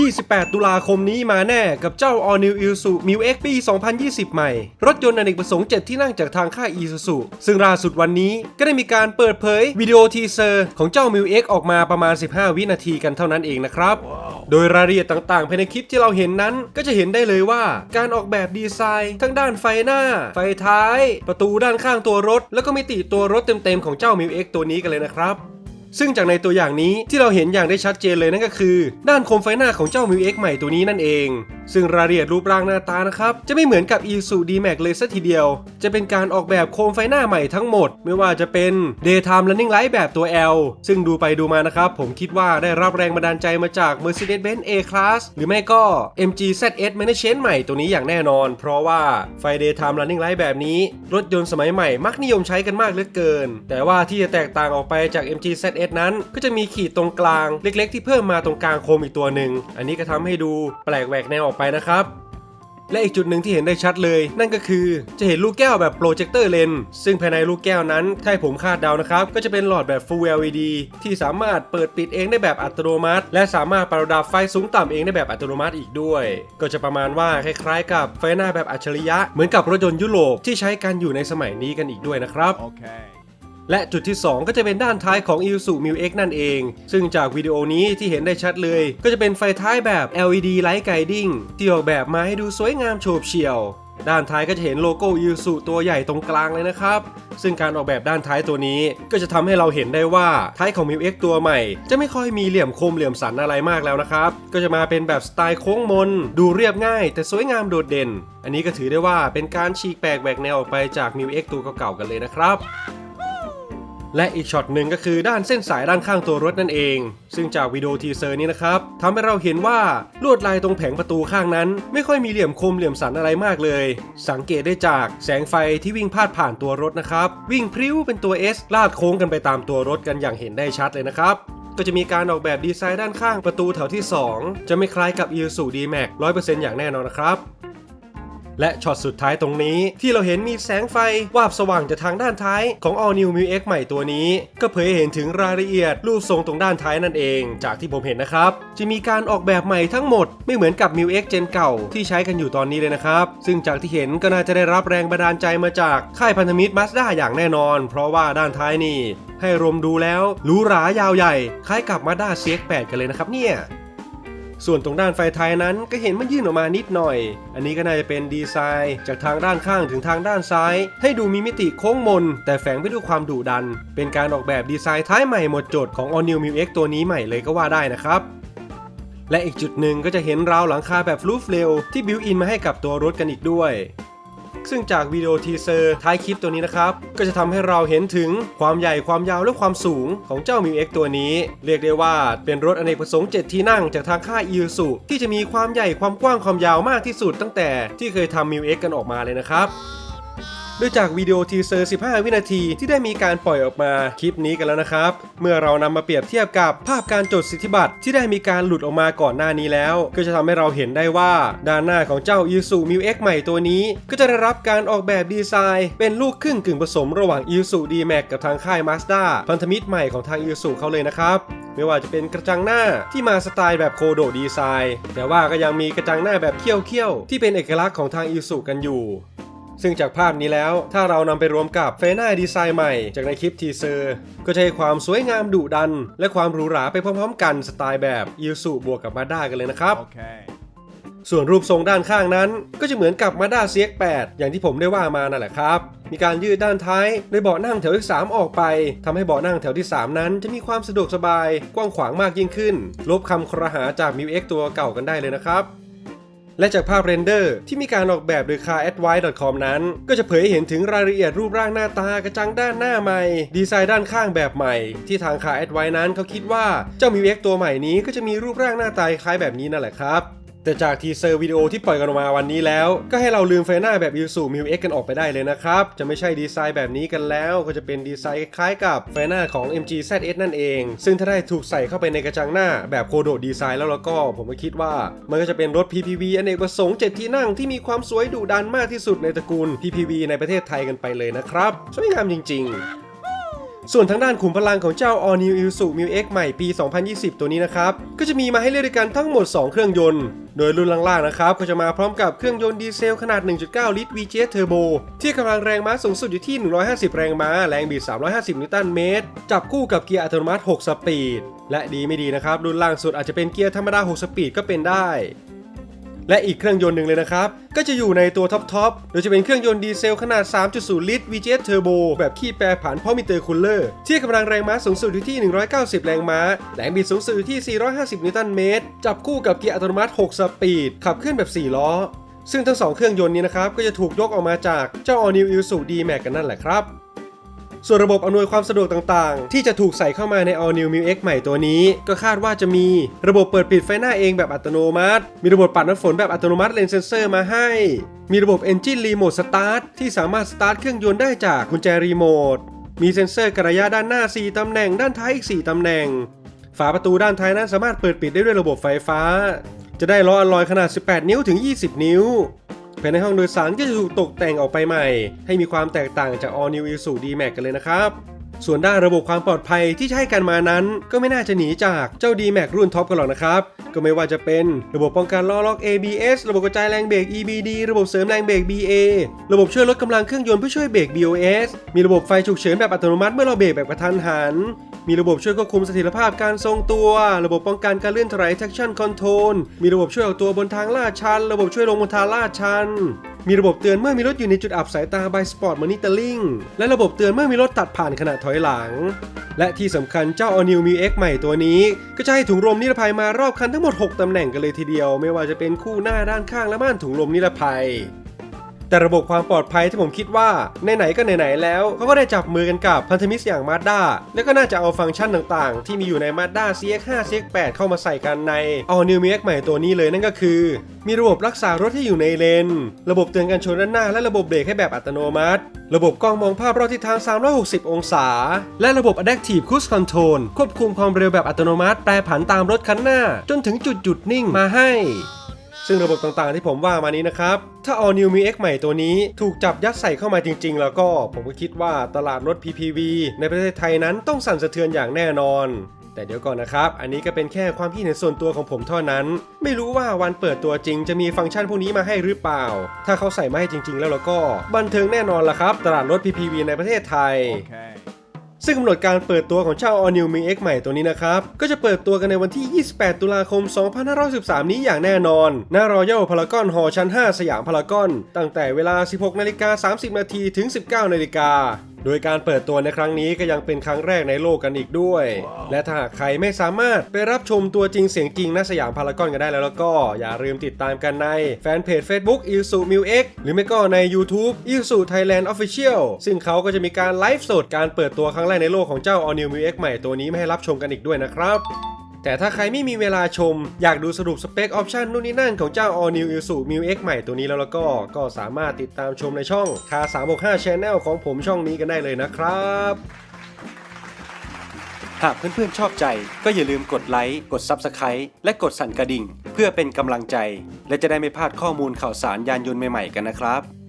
28 ตุลาคมนี้มาแน่กับเจ้า All New Isuzu Mu X ปี 2020 ใหม่ รถยนต์อเนกประสงค์ 7 ที่นั่งจากทางค่าย Isuzu ซึ่งล่าสุดวันนี้ก็ได้มีการเปิดเผยวิดีโอทีเซอร์ของเจ้า Mu X ออกมาประมาณ 15 วินาทีกันเท่านั้นเองนะครับ โดยรายละเอียดต่างๆภายในคลิปที่เราเห็นนั้นก็จะเห็นได้เลยว่าการออกแบบดีไซน์ทั้งด้านไฟหน้า ไฟท้าย ประตูด้านข้างตัวรถ แล้วก็มิติตัวรถเต็มๆของเจ้า Mu X ตัวนี้กันเลยนะครับ ซึ่งจากในตัวอย่างนี้ที่เราเห็นอย่างได้ชัดเจนเลยนั่นก็คือ ด้านโคมไฟหน้าของเจ้า m ิ X ใหม่ตัวนี้นั่นเอง ซึ่งรายละเอียดรูปร่างหน้าตานะครับจะไม่เหมือนกับ i s u D-Max เลยสัทีเดียว จะเป็นการออกแบบโคมไฟหน้าใหม่ทั้งหมด ไม่ว่าจะเป็น Daytime Running Light แบบตัว L ซึ่งดูไปดูมานะครับผมคิดว่าได้รับแรงบันดาลใจมาจาก Mercedes-Benz A-Class หรือไม่ก็ MG ZS Management ใหม่ตัวนี้อย่างแน่นอน เพราะว่าไฟ Daytime Running Light แบบนี้ รถยนต์สมัยใหม่มักนิยมใช้กันมากเหลือเกิน แต่ว่าที่จะแตกต่างออกไปจาก MG ZS นั้น ก็จะมีขีดตรงกลางเล็กๆ ที่เพิ่มมาตรงกลางโคมอีกตัวหนึ่ง อันนี้ก็ทำให้ดูแปลกแหวกแนวออกไปนะครับและอีกจุดหนึ่งที่เห็นได้ชัดเลย นั่นก็คือจะเห็นลูกแก้วแบบโปรเจคเตอร์เลนซึ่งภายในลูกแก้วนั้นถ้าผมคาดเดานะครับ ก็จะเป็นหลอดแบบ Full LED ที่สามารถเปิดปิดเองได้แบบอัตโนมัติ และสามารถปรับระดับไฟสูงต่ำเองได้แบบอัตโนมัติอีกด้วย ก็จะประมาณว่าคล้ายๆ กับไฟหน้าแบบอัจฉริยะเหมือนกับรถยนต์ยุโรปที่ใช้กันอยู่ในสมัยนี้กันอีกด้วยนะครับ Okay. และจุดที่ 2 ก็จะเป็นด้านท้ายของ Isuzu Mu X นั่นเอง ซึ่งจากวิดีโอนี้ที่เห็นได้ชัดเลย ก็จะเป็นไฟท้ายแบบ LED Light Guiding ที่ออกแบบมาให้ดูสวยงามโฉบเฉี่ยวด้านท้ายก็จะเห็นโลโก้ Isuzu ตัวใหญ่ตรงกลางเลยนะครับ ซึ่งการออกแบบด้านท้ายตัวนี้ ก็จะทำให้เราเห็นได้ว่าท้ายของ Mu X ตัวใหม่ จะไม่ค่อยมีเหลี่ยมคมเหลี่ยมสันอะไรมากแล้วนะครับ ก็จะมาเป็นแบบสไตล์โค้งมน ดูเรียบง่าย แต่สวยงามโดดเด่น อันนี้ก็ถือได้ว่าเป็นการฉีกแปลกแหวกแนวออกไปจาก Mu X ตัวเก่าๆกันเลยนะครับ และอีกช็อตหนึ่งก็คือด้านเส้นสายด้านข้างตัวรถนั่นเอง ซึ่งจากวิดีโอทีเซอร์นี้นะครับทำให้เราเห็นว่าลวดลายตรงแผงประตูข้างนั้น ไม่ค่อยมีเหลี่ยมคมเหลี่ยมสันอะไรมากเลย สังเกตได้จากแสงไฟที่วิ่งพาดผ่านตัวรถนะครับ วิ่งพริ้วเป็นตัว S ลาดโค้งกันไปตามตัวรถกันอย่างเห็นได้ชัดเลยนะครับก็จะมีการออกแบบดีไซน์ด้านข้างประตูแถวที่ 2 จะไม่คล้ายกับ Isuzu D-Max 100%อย่างแน่นอนนะครับ และช็อตสุดท้ายตรงนี้ ที่เราเห็นมีแสงไฟวาบสว่างจากทางด้านท้ายของ All New Mu X ใหม่ตัวนี้ ก็เผยเห็นถึงรายละเอียดรูปทรงตรงด้านท้ายนั่นเอง จากที่ผมเห็นนะครับ จะมีการออกแบบใหม่ทั้งหมดไม่เหมือนกับ Mu X เจนเก่าที่ใช้กันอยู่ตอนนี้เลยนะครับ ซึ่งจากที่เห็นก็น่าจะได้รับแรงบันดาลใจมาจากค่ายพันธมิตร Mazda อย่างแน่นอน เพราะว่าด้านท้ายนี่ให้รวมดูแล้วหรูหรายาวใหญ่ คล้ายกับ Mazda CX-8 กันเลยนะครับเนี่ย ส่วนตรงด้านไฟท้ายนั้นก็เห็นมันยื่นออกมานิดหน่อย อันนี้ก็น่าจะเป็นดีไซน์ จากทางด้านข้างถึงทางด้านซ้าย ให้ดูมีมิติโค้งมน แต่แฝงไปด้วยความดุดัน เป็นการออกแบบดีไซน์ท้ายใหม่หมดจดของ All New Mu X ตัวนี้ใหม่เลยก็ว่าได้นะครับและอีกจุดหนึ่งก็จะเห็นราวหลังคาแบบรูฟเรลที่บิวอินมาให้กับตัวรถกันอีกด้วย ซึ่งจากวิดีโอทีเซอร์ท้ายคลิปตัวนี้นะครับ ก็จะทำให้เราเห็นถึงความใหญ่ความยาวและความสูงของเจ้ามิวเอ็กตัวนี้ เรียกได้ว่าเป็นรถอเนกประสงค์ 7 ที่นั่งจากทางค่ายอีลซูที่จะมีความใหญ่ความกว้างความยาวมากที่สุดตั้งแต่ที่เคยทำมิวเอ็กกันออกมาเลยนะครับ โดยจากวิดีโอทีเซอร์ 15 วินาทีที่ได้มีการปล่อยออกมาคลิปนี้กันแล้วนะครับ เมื่อเรานำมาเปรียบเทียบกับภาพการจดสิทธิบัตรที่ได้มีการหลุดออกมาก่อนหน้านี้แล้ว ก็จะทำให้เราเห็นได้ว่าด้านหน้าของเจ้า i s u Mu X ใหม่ตัวนี้ ก็จะได้รับการออกแบบดีไซน์ เป็นลูกครึ่งกึ่งผสมระหว่าง i s u D-Max กับทางค่าย Mazda พันธมิตรใหม่ของทาง i s u เขาเลยนะครับไม่ว่าจะเป็นกระจังหน้าที่มาสไตล์แบบโคโดดีไซน์ แต่ว่าก็ยังมีกระจังหน้าแบบเขี้ยวๆที่เป็นเอกลักษณ์ของทาง i s u กันอยู่ ซึ่งจากภาพนี้แล้วถ้าเรานำไปรวมกับเฟน่าดีไซน์ใหม่จากในคลิปทีเซอร์ ก็จะให้ความสวยงามดุดัน และความหรูหราไปพร้อมๆกันสไตล์แบบยูสุบวกกับมาด้ากันเลยนะครับ Okay. ส่วนรูปทรงด้านข้างนั้น ก็จะเหมือนกับ Mazda CX-8 อย่างที่ผมได้ว่ามานั่นแหละครับ มีการยืดด้านท้ายในเบาะนั่งแถวที่ 3 ออกไปทำให้เบาะนั่งแถวที่ 3 นั้น จะมีความสะดวกสบาย กว้างขวางมากยิ่งขึ้น ลบคำครหาจาก Mu X ตัวเก่ากันได้เลยนะครับ และจากภาพเรนเดอร์ที่มีการออกแบบโดย caradvice.com นั้น ก็จะเผยให้เห็นถึงรายละเอียดรูปร่างหน้าตากระจังด้านหน้าใหม่ ดีไซน์ด้านข้างแบบใหม่ ที่ทาง caradvice นั้นเขาคิดว่าเจ้า Mu X ตัวใหม่นี้ก็จะมีรูปร่างหน้าตาคล้ายแบบนี้นั่นแหละครับ แต่จากทีเซอร์วิดีโอที่ปล่อยกันออกมาวันนี้แล้ว ก็ให้เราลืมไฟหน้าแบบ i s u Mu X กันออกไปได้เลยนะครับ จะไม่ใช่ดีไซน์แบบนี้กันแล้ว ก็จะเป็นดีไซน์คล้ายกับไฟหน้าของ MG ZS นั่นเอง ซึ่งถ้าได้ถูกใส่เข้าไปในกระจังหน้าแบบโคโดดีไซน์แล้วแล้วก็ ผมก็คิดว่า มันก็จะเป็นรถ PPV อเนกประสงค์7ที่นั่งที่มีความสวยดุดันมากที่สุดในตระกูล PPV ในประเทศไทยกันไปเลยนะครับสวยงามจริง ๆ ส่วนทางด้านขุมพลังของเจ้า All New Isuzu Mu X ใหม่ปี 2020 ตัวนี้นะครับ ก็จะมีมาให้เลือกด้วยกันทั้งหมด 2 เครื่องยนต์ โดยรุ่นล่างๆนะครับ ก็จะมาพร้อมกับเครื่องยนต์ดีเซลขนาด 1.9 ลิตร VGS Turbo ที่กำลังแรงม้าสูงสุดอยู่ที่ 150 แรงม้า แรงบิด 350 นิวตันเมตร จับคู่กับเกียร์อัตโนมัติ 6 สปีด และดีไม่ดีนะครับ รุ่นล่างสุดอาจจะเป็นเกียร์ธรรมดา 6 สปีดก็เป็นได้ และอีกเครื่องยนต์หนึ่งเลยนะครับ ก็จะอยู่ในตัวท็อปทอปโดยจะเป็นเครื่องยนต์ดีเซลขนาด 3.0 ลิตร VGS Turbo แบบขี้แปรผันพร้อมมิเตอร์คูลเลอร์ ที่กำลังแรงม้าสูงสุดอยู่ที่ 190 แรงม้า แรงบิดสูงสุดอยู่ที่ 450 นิวตันเมตร จับคู่กับเกียร์อัตโนมัติ 6 สปีด ขับเคลื่อนแบบ 4 ล้อ ซึ่งทั้งสองเครื่องยนต์นี้นะครับ ก็จะถูกยกออกมาจากเจ้า All New Isuzu D-Max กันนั่นแหละครับ ส่วนระบบอำนวยความสะดวกต่างๆ ที่จะถูกใส่เข้ามาใน All New Mu X ใหม่ตัวนี้ ก็คาดว่าจะมีระบบเปิดปิดไฟหน้าเองแบบอัตโนมัติ มีระบบปัดน้ำฝนแบบอัตโนมัติเลนเซนเซอร์มาให้ มีระบบ Engine Remote Start ที่สามารถสตาร์ทเครื่องยนต์ได้จากกุญแจรีโมท มีเซ็นเซอร์กระยะด้านหน้า 4 ตำแหน่ง ด้านท้ายอีก 4 ตำแหน่ง ฝาประตูด้านท้ายนั้นสามารถเปิดปิดได้ด้วยระบบไฟฟ้า จะได้ล้ออลลอยขนาด 18 นิ้วถึง 20 นิ้ว ภายในห้องโดยสารก็จะถูกตกแต่งออกไปใหม่ ให้มีความแตกต่างจาก All New Isuzu D-Max กันเลยนะครับส่วนด้านระบบความปลอดภัยที่ใช้กันมานั้น ก็ไม่น่าจะหนีจากเจ้า D-Max รุ่นท็อปกันหรอกนะครับ ก็ไม่ว่าจะเป็นระบบป้องกันล้อล็อก ABS ระบบกระจายแรงเบรก EBD ระบบเสริมแรงเบรก BA ระบบช่วยลดกำลังเครื่องยนต์เพื่อช่วยเบรก BOS มีระบบไฟฉุกเฉินแบบอัตโนมัติเมื่อเราเบรกแบบกระทันหัน มีระบบช่วยควบคุมเสถียรภาพการทรงตัว ระบบป้องกันการเลื่อนถลาย traction control มีระบบช่วยออกตัวบนทางลาดชัน ระบบช่วยลงบนทางลาดชัน มีระบบเตือนเมื่อมีรถอยู่ในจุดอับสายตา by spot Monitoring และระบบเตือนเมื่อมีรถตัดผ่านขณะถอยหลัง และที่สำคัญเจ้า All New Mu X ใหม่ตัวนี้ ก็จะให้ถุงลมนิรภัยมารอบคันทั้งหมด 6ตำแหน่งกันเลยทีเดียว ไม่ว่าจะเป็นคู่หน้าด้านข้างและม่านถุงลมนิรภัย แต่ระบบความปลอดภัยที่ผมคิดว่าไหนๆก็ไหนๆแล้วเขาก็ได้จับมือกันกับพันธมิตรอย่าง Mazda แล้วก็น่าจะเอาฟังก์ชันต่างๆ ที่มีอยู่ใน Mazda CX-5 CX-8 เข้ามาใส่กันใน All New Mu X ใหม่ตัวนี้เลยนั่นก็คือ มีระบบรักษารถที่อยู่ในเลน ระบบเตือนการชนด้านหน้า และระบบเบรกให้แบบอัตโนมัติ ระบบกล้องมองภาพรอบทิศทาง 360 องศา และระบบ Adaptive Cruise Control ควบคุมความเร็วแบบอัตโนมัติ แปรผันตามรถคันหน้า จนถึงจุดหยุดนิ่งมาให้ ซึ่งระบบต่างๆที่ผมว่ามานี้นะครับ ถ้า All New Mi X ใหม่ตัวนี้ถูกจับยัดใส่เข้ามาจริง ๆ แล้วก็ผมก็คิดว่าตลาดรถ PPV ในประเทศไทยนั้นต้องสั่นสะเทือนอย่างแน่นอน แต่เดี๋ยวก่อนนะครับ อันนี้ก็เป็นแค่ความคิดเห็นส่วนตัวของผมเท่านั้น ไม่รู้ว่าวันเปิดตัวจริงจะมีฟังก์ชันพวกนี้มาให้หรือเปล่า ถ้าเขาใส่มาให้จริง ๆ แล้วแล้วก็บันเทิงแน่นอนละครับ ตลาดรถ PPV ในประเทศไทย Okay. ซึ่งกำหนดการเปิดตัวของเจ้า All New Mi X ใหม่ตัวนี้นะครับ ก็จะเปิดตัวกันในวันที่ 28 ตุลาคม 2513 นี้อย่างแน่นอนน่ารอยัลพารากอนหอชั้น 5 สยามพารากอน ตั้งแต่เวลา 16 นาฬิกา 30 นาทีถึง 19 นาฬิกา โดยการเปิดตัวในครั้งนี้ก็ยังเป็นครั้งแรกในโลกกันอีกด้วย และถ้าหากใครไม่สามารถไปรับชมตัวจริงเสียงจริงณสยามพารากอนกันได้แล้วแล้วก็อย่าลืมติดตามกันในแฟนเพจ Facebook i l s u m i l X หรือไม่ก็ใน YouTube i l s u Thailand Official ซึ่งเขาก็จะมีการไลฟ์สดการเปิดตัวครั้งแรกในโลกของเจ้า All New m i X ใหม่ตัวนี้มาให้รับชมกันอีกด้วยนะครับ แต่ถ้าใครไม่มีเวลาชม อยากดูสรุปสเปคออปชันนู่นนี่นั่นของเจ้า All New Isuzu Mu X ใหม่ตัวนี้แล้วแล้วก็ก็สามารถติดตามชมในช่องคา365 Channel ของผมช่องนี้กันได้เลยนะครับ หากเพื่อนๆชอบใจก็อย่าลืมกดไลค์ กด Subscribe และกดสั่นกระดิ่ง เพื่อเป็นกำลังใจ และจะได้ไม่พลาดข้อมูลข่าวสารยานยนต์ใหม่ๆกันนะครับ